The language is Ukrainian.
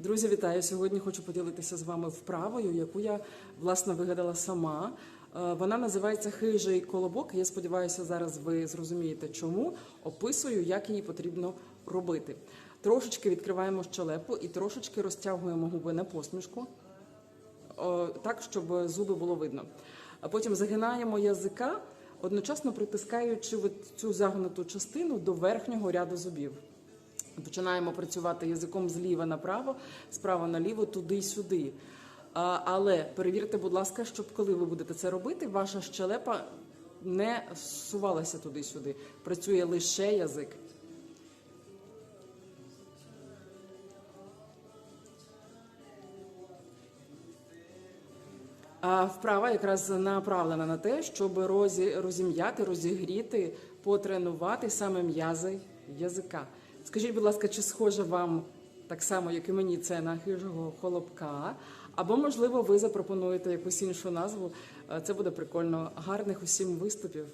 Друзі, вітаю! Сьогодні хочу поділитися з вами вправою, яку я власне вигадала сама. Е, Вона називається хижий колобок. Я сподіваюся, зараз ви зрозумієте, чому описую, як її потрібно робити. Трошечки відкриваємо щелепу і трошечки розтягуємо губи на посмішку, так, щоб зуби було видно. Потім загинаємо язика, одночасно притискаючи цю загнуту частину до верхнього ряду зубів. Починаємо працювати язиком зліва направо, справа наліво, туди-сюди. Але перевірте, будь ласка, щоб коли ви будете це робити, ваша щелепа не сувалася туди-сюди. Працює лише язик. А вправа якраз направлена на те, щоб розі, розім'яти, розігріти, потренувати саме м'язи язика. Скажіть, будь ласка, чи схоже вам так само, як і мені, це на хижого холопка? Або, можливо, ви запропонуєте якусь іншу назву. Е, Це буде прикольно. Гарних усім виступів.